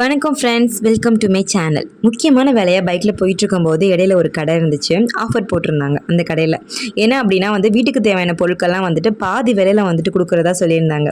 வணக்கம் friends welcome to my channel முக்கியமான வேலையாக பைக்கில் போயிட்டுருக்கும்போது இடையில ஒரு கடை இருந்துச்சு. ஆஃபர் போட்டிருந்தாங்க அந்த கடையில். ஏன்னா அப்படின்னா வந்து வீட்டுக்கு தேவையான பொருட்கள்லாம் வந்துட்டு பாதி விலையில வந்துட்டு கொடுக்குறதா சொல்லியிருந்தாங்க.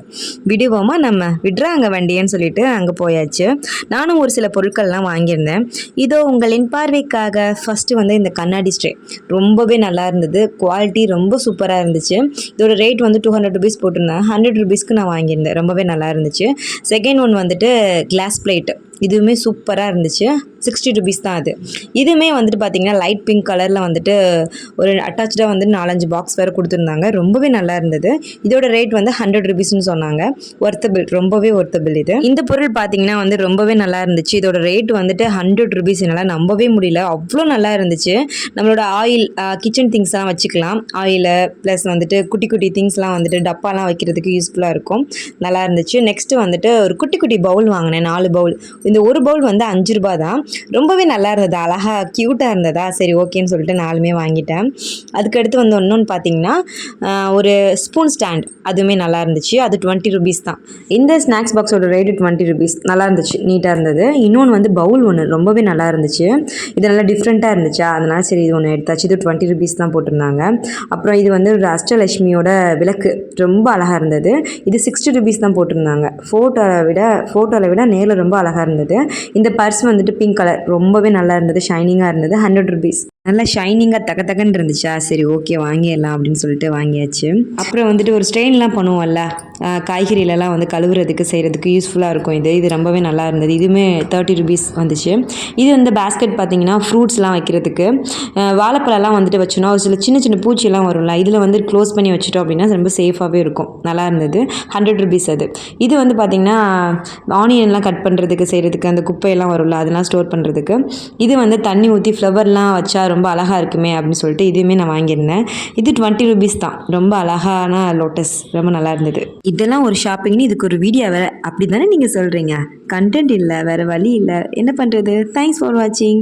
விடுவோமா நம்ம? விடுறாங்க வண்டியன்னு சொல்லிட்டு அங்கே போயாச்சு. நானும் ஒரு சில பொருட்கள்லாம் வாங்கியிருந்தேன். இதோ உங்களின் பார்வைக்காக ஃபஸ்ட்டு வந்து இந்த கண்ணாடி ஸ்ட்ரே ரொம்பவே நல்லா இருந்தது. குவாலிட்டி ரொம்ப சூப்பராக இருந்துச்சு. இதோட ரேட் வந்து டூ ஹண்ட்ரட் ருபீஸ் போட்டிருந்தேன். ஹண்ட்ரட் ருபீஸ்க்கு நான் வாங்கியிருந்தேன். ரொம்பவே நல்லா இருந்துச்சு. செகண்ட் ஒன் வந்துட்டு கிளாஸ் பிளேட் இதுவுமே சூப்பராக இருந்துச்சு. சிக்ஸ்டி ருபீஸ் தான் அது. இதுவுமே வந்துட்டு பார்த்திங்கன்னா லைட் பிங்க் கலரில் வந்துட்டு ஒரு அட்டாச்சாக வந்து நாலஞ்சு பாக்ஸ் வேறு கொடுத்துருந்தாங்க. ரொம்பவே நல்லா இருந்தது. இதோட ரேட் வந்து ஹண்ட்ரட் ருபீஸ்னு சொன்னாங்க. ஒர்த்தபிள் ரொம்பவே ஒர்த்தபிள் இது. இந்த பொருள் பார்த்தீங்கன்னா வந்து ரொம்பவே நல்லா இருந்துச்சு. இதோட ரேட் வந்துட்டு ஹண்ட்ரட் ருபீஸ் என்னால் நம்பவே முடியல. அவ்வளோ நல்லா இருந்துச்சு. நம்மளோட ஆயில் கிச்சன் திங்ஸ்லாம் வச்சுக்கலாம். ஆயிலை ப்ளஸ் வந்துட்டு குட்டி குட்டி திங்ஸ்லாம் வந்துட்டு டப்பாலாம் வைக்கிறதுக்கு யூஸ்ஃபுல்லாக இருக்கும். நல்லா இருந்துச்சு. நெக்ஸ்ட்டு வந்துட்டு ஒரு குட்டி குட்டி பவுல் வாங்கினேன். நாலு பவுல் இந்த ஒரு பவுல் வந்து அஞ்சு ரூபா தான். ரொம்பவே நல்லா இருந்தது. அழகாக க்யூட்டாக இருந்ததா? சரி ஓகேன்னு சொல்லிட்டு நாலுமே வாங்கிட்டேன். அதுக்கடுத்து வந்து இன்னொன்று பார்த்தீங்கன்னா ஒரு ஸ்பூன் ஸ்டாண்ட் அதுவுமே நல்லா இருந்துச்சு. அது டுவெண்ட்டி ருபீஸ் தான். இந்த ஸ்நாக்ஸ் பாக்ஸோட ரேட்டு டுவெண்ட்டி ருபீஸ் நல்லா இருந்துச்சு. நீட்டாக இருந்தது. இன்னொன்று வந்து பவுல் ஒன்று ரொம்பவே நல்லா இருந்துச்சு. இது நல்லா டிஃப்ரெண்ட்டாக இருந்துச்சா? அதனால் சரி இது ஒன்று எடுத்தாச்சு. இது டுவெண்ட்டி ருபீஸ் தான் போட்டிருந்தாங்க. அப்புறம் இது வந்து ஒரு அஷ்டலட்சுமியோட விளக்கு. ரொம்ப அழகாக இருந்தது. இது சிக்ஸ்டி ருபீஸ் தான் போட்டிருந்தாங்க. ஃபோட்டோவை விட ஃபோட்டோவில் விட நேரில் ரொம்ப அழகாக இருந்தது. இந்த பர்ஸ் வந்துட்டு பிங்க் கலர் ரொம்பவே நல்லா இருந்தது ஷைனிங்காக இருந்தது ஹண்ட்ரட் ருபீஸ் நல்லா ஷைனிங்காக தக்க தக்கன்னு இருந்துச்சா? சரி ஓகே வாங்கிடலாம் அப்படின்னு சொல்லிட்டு வாங்கியாச்சு. அப்புறம் வந்துட்டு ஒரு ஸ்ட்ரெயின்லாம் பண்ணுவோம்ல. ஆஹ் காய்கறிலலாம் வந்து கழுவுறதுக்கு செய்கிறதுக்கு யூஸ்ஃபுல்லாக இருக்கும் இது. இது ரொம்பவே நல்லா இருந்தது. இதுவுமே தேர்ட்டி ருபீஸ் வந்துச்சு. இது வந்து பேஸ்கெட் பார்த்தீங்கன்னா ஃப்ரூட்ஸ்லாம் வைக்கிறதுக்கு. வாழைப்பழம்லாம் வந்துட்டு வச்சோன்னா ஒரு சில சின்ன சின்ன பூச்சியெல்லாம் வரும்ல இதில் வந்து க்ளோஸ் பண்ணி வச்சுட்டோம் அப்படின்னா ரொம்ப சேஃபாகவே இருக்கும். நல்லா இருந்தது. ஹண்ட்ரட் ருபீஸ் அது. இது வந்து பார்த்திங்கன்னா ஆனியன்லாம் கட் பண்ணுறதுக்கு செய்கிறதுக்கு அந்த குப்பையெல்லாம் வரும்ல அதெல்லாம் ஸ்டோர் பண்ணுறதுக்கு இது வந்து தண்ணி ஊற்றி ஃப்ளவர்லாம் வச்சா ரொம்ப அழகாக இருக்குமே அப்படின்னு சொல்லிட்டு இதுவுமே நான் வாங்கியிருந்தேன். இது டுவெண்ட்டி ருபீஸ் தான். ரொம்ப அழகான லோட்டஸ் ரொம்ப நல்லா இருந்தது. இதெல்லாம் ஒரு ஷாப்பிங்னு இதுக்கு ஒரு வீடியோ வேறு. அப்படி தானே நீங்கள் சொல்கிறீங்க கண்டென்ட் இல்லை வேறு வழி இல்லை. என்ன பண்ணுறது தேங்க்ஸ் ஃபார் வாட்சிங்